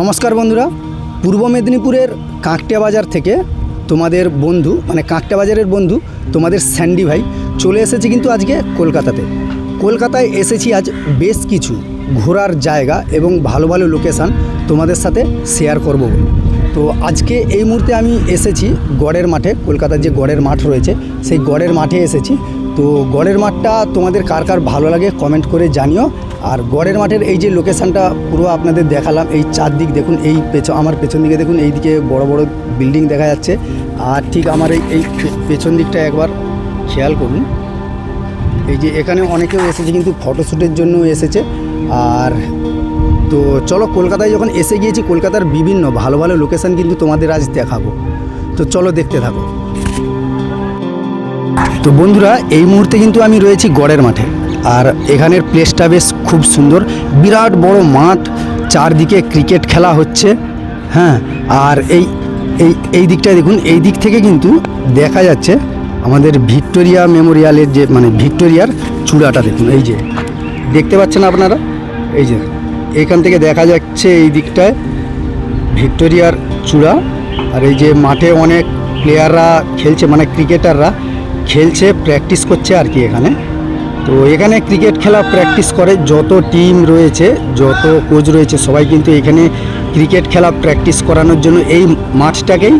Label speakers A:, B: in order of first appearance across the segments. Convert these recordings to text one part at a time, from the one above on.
A: নমস্কার বন্ধুরা, পূর্ব মেদিনীপুরের কাঁকটিয়া বাজার থেকে তোমাদের বন্ধু মানে কাঁকটা বাজারের বন্ধু, তোমাদের স্যান্ডি ভাই চলে এসেছে কিন্তু আজকে কলকাতাতে। কলকাতায় এসেছি আজ বেশ কিছু ঘোরার জায়গা এবং ভালো ভালো লোকেশান তোমাদের সাথে শেয়ার করব। তো আজকে এই মুহূর্তে আমি এসেছি গড়ের মাঠে, কলকাতার যে গড়ের মাঠ রয়েছে, সেই গড়ের মাঠে এসেছি। তো গড়ের মাঠটা তোমাদের কার কার ভালো লাগে কমেন্ট করে জানিও। আর গড়ের মাঠের এই যে লোকেশানটা পুরো আপনাদের দেখালাম, এই চারদিক দেখুন, এই পেছন আমার পেছন দিকে দেখুন, এই দিকে বড় বড় বিল্ডিং দেখা যাচ্ছে। আর ঠিক আমার এই এই পেছন দিকটা একবার খেয়াল করুন। এই যে এখানে অনেকেও এসেছে, কিন্তু ফটোশ্যুটের জন্য এসেছে। আর তো চলো, কলকাতায় যখন এসে গিয়েছি, কলকাতার বিভিন্ন ভালো ভালো লোকেশান কিন্তু তোমাদের আজ দেখাবো। তো চলো দেখতে থাকো। তো বন্ধুরা, এই মুহূর্তে কিন্তু আমি রয়েছি গড়ের মাঠে। আর এখানের প্লেসটা বেশ খুব সুন্দর। বিরাট বড় মাঠ, চারদিকে ক্রিকেট খেলা হচ্ছে হ্যাঁ? আর এই এই এই দিকটা দেখুন, এই দিক থেকে কিন্তু দেখা যাচ্ছে আমাদের ভিক্টোরিয়া মেমোরিয়ালের যে মানে ভিক্টোরিয়ার চূড়াটা দেখুন, এই যে। দেখতে পাচ্ছেন আপনারা? এই যে, এখান থেকে দেখা যাচ্ছে এই দিকটায় ভিক্টোরিয়ার চূড়া। আর এই যে মাঠে অনেক প্লেয়াররা খেলছে মানে ক্রিকেটাররা খেলছে প্র্যাকটিস করছে আর কি এখানে। তো এখানে ক্রিকেট খেলা প্র্যাকটিস করে, যত টিম রয়েছে, যত কোচ রয়েছে, সবাই কিন্তু এখানে ক্রিকেট খেলা প্র্যাকটিস করানোর জন্য এই মাঠটাকেই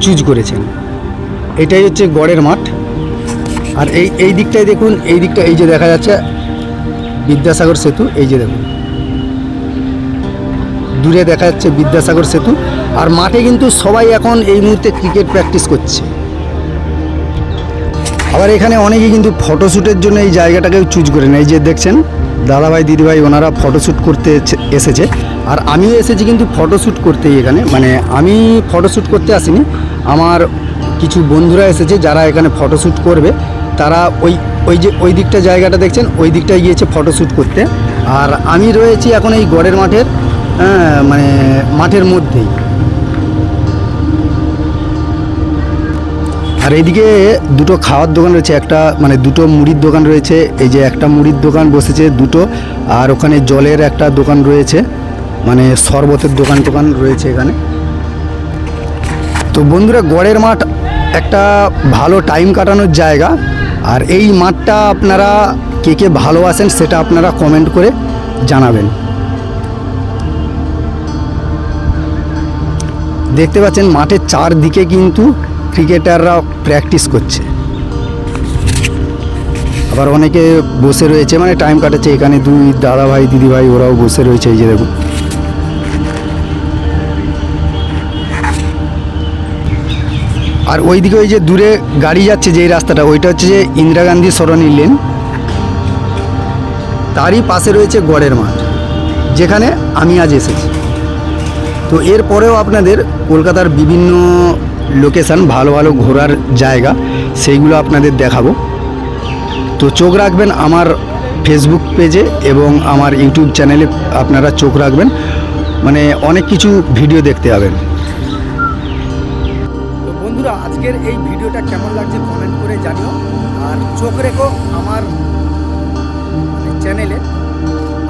A: চুজ করেছেন। এটাই হচ্ছে গড়ের মাঠ। আর এই এই দিকটায় দেখুন, এই দিকটা, এই যে দেখা যাচ্ছে, বিদ্যাসাগর সেতু, এই যে দেখুন। দূরে দেখা যাচ্ছে বিদ্যাসাগর সেতু। আর মাঠে কিন্তু সবাই এখন এই মুহূর্তে ক্রিকেট প্র্যাকটিস করছে। আবার এখানে অনেকেই কিন্তু ফটোশ্যুটের জন্য এই জায়গাটাকেও চুজ করে নেয়। যে দেখছেন দাদাভাই দিদিভাই ওনারা ফটোশ্যুট করতে এসে- এসেছে। আর আমিও এসেছি কিন্তু ফটোশ্যুট করতেই এখানে। মানে আমি ফটোশ্যুট করতে আসিনি। আমার কিছু বন্ধুরা এসেছে যারা এখানে ফটোশ্যুট করবে। তারা ওই ওই যে ওই দিকটা জায়গাটা দেখছেন ওই দিকটায় গিয়েছে ফটোশ্যুট করতে। আর আমি রয়েছি এখন এই গড়ের মাঠের হ্যাঁ, মানে মাঠের মধ্যেই। আর এইদিকে দুটো খাওয়ার দোকান রয়েছে, একটা মানে দুটো মুড়ির দোকান রয়েছে, এই যে একটা মুড়ির দোকান বসেছে দুটো, আর ওখানে জলের একটা দোকান রয়েছে মানে শরবতের দোকান টোকান রয়েছে এখানে। তো বন্ধুরা, গড়ের মাঠ একটা ভালো টাইম কাটানোর জায়গা, আর এই মাঠটা আপনারা কে কে ভালোবাসেন সেটা আপনারা কমেন্ট করে জানাবেন। দেখতে পাচ্ছেন মাঠের চারদিকে কিন্তু ক্রিকেটাররা প্র্যাকটিস করছে। আবার অনেকে বসে রয়েছে মানে টাইম কাটাচ্ছে, এখানে দুই দাদা ভাই দিদি ভাই ওরাও বসে রয়েছে, এই যে দেখুন। আর ওইদিকে ওই যে দূরে গাড়ি যাচ্ছে যে রাস্তাটা, ওইটা হচ্ছে যে ইন্দিরা গান্ধী সরণি লেন তারই পাশে রয়েছে গড়ের মাঠ, যেখানে আমি আজ এসেছি। তো এরপরেও আপনাদের কলকাতার বিভিন্ন লোকেশান ভালো ভালো ঘোরার জায়গা, সেইগুলো আপনাদের দেখাবো। তো চোখ রাখবেন আমার ফেসবুক পেজে এবং আমার ইউটিউব চ্যানেলে আপনারা চোখ রাখবেন। মানে অনেক কিছু ভিডিও দেখতে পাবেন। তো বন্ধুরা, আজকের এই ভিডিওটা কেমন লাগছে কমেন্ট করে জানিও। আর চোখ রেখো আমার চ্যানেলে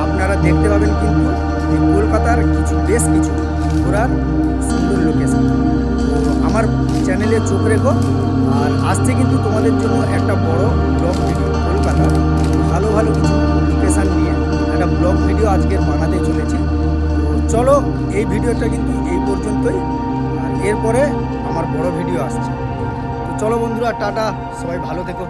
A: আপনারা দেখতে পাবেন কিন্তু কলকাতার কিছু বেশ কিছু ঘোরার সুন্দর লোকেশন আমার চ্যানেলে চোখ রেখো। আর আসছে কিন্তু তোমাদের জন্য একটা বড় ব্লগ ভিডিও কলকাতার ভালো ভালো কিছু লোকেশান নিয়ে একটা ব্লগ ভিডিও আজকের বানাতে চলেছি। চলো, এই ভিডিওটা কিন্তু এই পর্যন্তই। আর এরপরে আমার বড় ভিডিও আসছে। তো চলো বন্ধুরা, টাটা। সবাই ভালো থেকো।